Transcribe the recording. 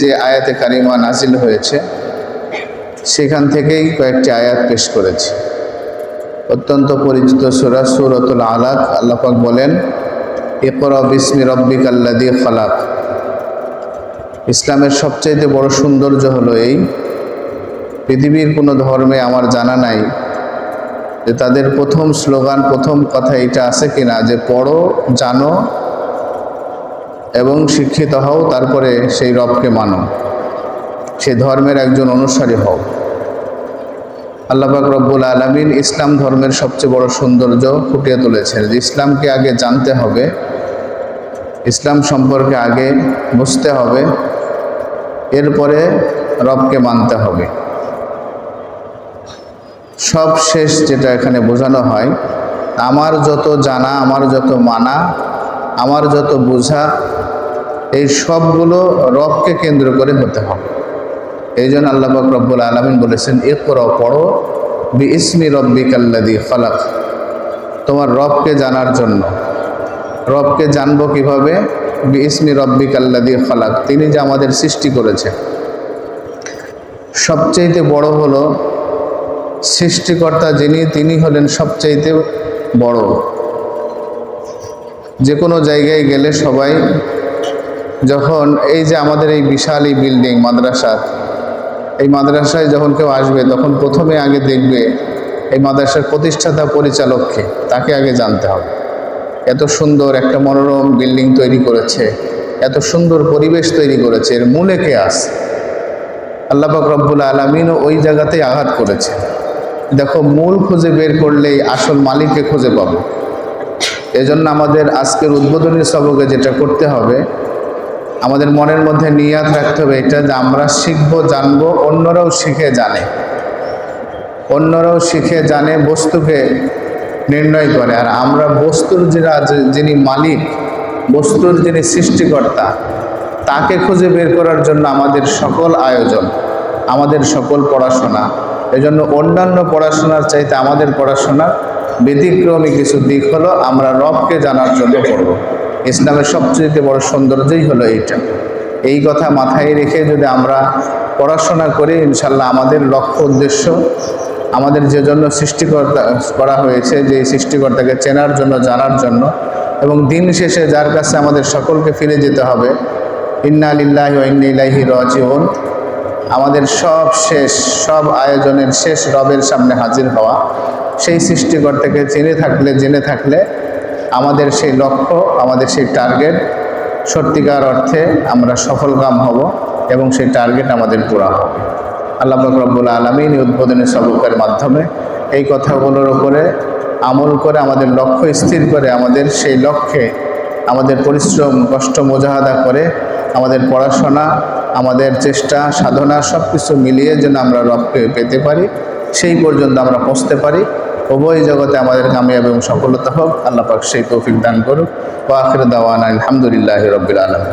যে আয়াতে কারিমা নাজিল হয়েছে, সেখান থেকেই কয়েকটি আয়াত পেশ করেছি। অত্যন্ত পরিচিত সুরা সুরতুল আলাক আল্লাপাক বলেন, ইকর বিসমি রব্বিক আল্লাদি খালাক। ইসলামের সবচাইতে বড় সৌন্দর্য হলো এই, পৃথিবীর কোনো ধর্মে আমার জানা নাই যে তাদের প্রথম স্লোগান, প্রথম কথা এটা আছে কিনা, যে পড়ো, জানো এবং শিক্ষিত হও, তারপরে সেই রবকে মানো। সে ধর্মের একজন অনুসারী হও। আল্লাপাক রব্বুল আলমিন ইসলাম ধর্মের সবচেয়ে বড় সৌন্দর্য ফুটিয়ে তুলেছেন যে ইসলামকে আগে জানতে হবে, ইসলাম সম্পর্কে আগে বুঝতে হবে, এরপরে রবকে মানতে হবে। সব শেষ যেটা এখানে বোঝানো হয়, আমার যত জানা, আমার যত মানা, আমার যত বোঝা এই সবগুলো রবকে কেন্দ্র করে হতে হবে। এই জন্য আল্লাহবাক রব্বুল আলমিন বলেছেন এ করো পড়ো বি ইসমি রব্বি কাল্লাদি ফলাক তোমার রবকে জানার জন্য। রবকে জানব কীভাবে? বি ইসমি রব্বি কাল্লাদি ফলাক তিনি যে আমাদের সৃষ্টি করেছেন। সবচাইতে বড় হলো সৃষ্টিকর্তা যিনি, তিনি হলেন সবচাইতে বড়। যে কোনো জায়গায় গেলে সবাই যখন এই যে আমাদের এই বিশাল এই বিল্ডিং মাদ্রাসার এই মাদ্রাসায় যখন কেউ আসবে, তখন প্রথমে আগে দেখবে এই মাদ্রাসার প্রতিষ্ঠাতা পরিচালককে তাকে আগে জানতে হবে। এত সুন্দর একটা মনোরম বিল্ডিং তৈরি করেছে, এত সুন্দর পরিবেশ তৈরি করেছে, এর মূলে কে আস আল্লাপাক রব্বুল আলমিনও ওই জায়গাতেই আঘাত করেছে। দেখো, মূল খুঁজে বের করলেই আসল মালিককে খুঁজে পাবো। এজন্য আমাদের আজকের উদ্বোধনী সবকে যেটা করতে হবে আমাদের মনের মধ্যে নিয়াত রাখতে হবে এটা যে আমরা শিখব, জানব, অন্যরাও শিখে জানে। অন্যরাও শিখে জানে, বস্তুকে নির্ণয় করে। আর আমরা বস্তুর যারা যিনি মালিক, বস্তুর যিনি সৃষ্টিকর্তা, তাকে খুঁজে বের করার জন্য আমাদের সকল আয়োজন, আমাদের সকল পড়াশোনা। এজন্য অন্যান্য পড়াশোনার চাইতে আমাদের পড়াশোনার ব্যতিক্রমী কিছু দিক হলো আমরা রবকে জানার জন্য পড়ব। ইসলামের সবচেয়ে বড় সৌন্দর্যই হলো এইটা। এই কথা মাথায় রেখে যদি আমরা পড়াশোনা করি ইনশাল্লাহ আমাদের লক্ষ্য উদ্দেশ্য আমাদের যে জন্য সৃষ্টিকর্তা করা হয়েছে, যে সৃষ্টিকর্তাকে চেনার জন্য, জানার জন্য এবং দিন শেষে যার কাছে আমাদের সকলকে ফিরে যেতে হবে, ইন্না আলিল্লাহ ইন্নিল্লাহি রাজিউন। আমাদের সব শেষ, সব আয়োজনের শেষ রবের সামনে হাজির হওয়া, সেই সৃষ্টিকর্তাকে চিনে থাকলে, জেনে থাকলে আমাদের সেই লক্ষ্য, আমাদের সেই টার্গেট সত্যিকার অর্থে আমরা সফলকাম হব এবং সেই টার্গেট আমাদের পুরা হবে। আল্লাহ রব্বুল আলমিন উদ্বোধনী সবকের মাধ্যমে এই কথাগুলোর উপরে আমল করে আমাদের লক্ষ্য স্থির করে আমাদের সেই লক্ষ্যে আমাদের পরিশ্রম, কষ্ট, মোজাহাদা করে আমাদের পড়াশোনা, আমাদের চেষ্টা, সাধনা সব কিছু মিলিয়ে যেন আমরা রবকে পেতে পারি, সেই পর্যন্ত আমরা পৌঁছতে পারি। উভয় জগতে আমাদের কামিয়াব এবং সফলতা হোক। আল্লাহ পাক সেই তৌফিক দান করুক। ও আখির দাওয়ান আলহামদুলিল্লাহ রবিল আলম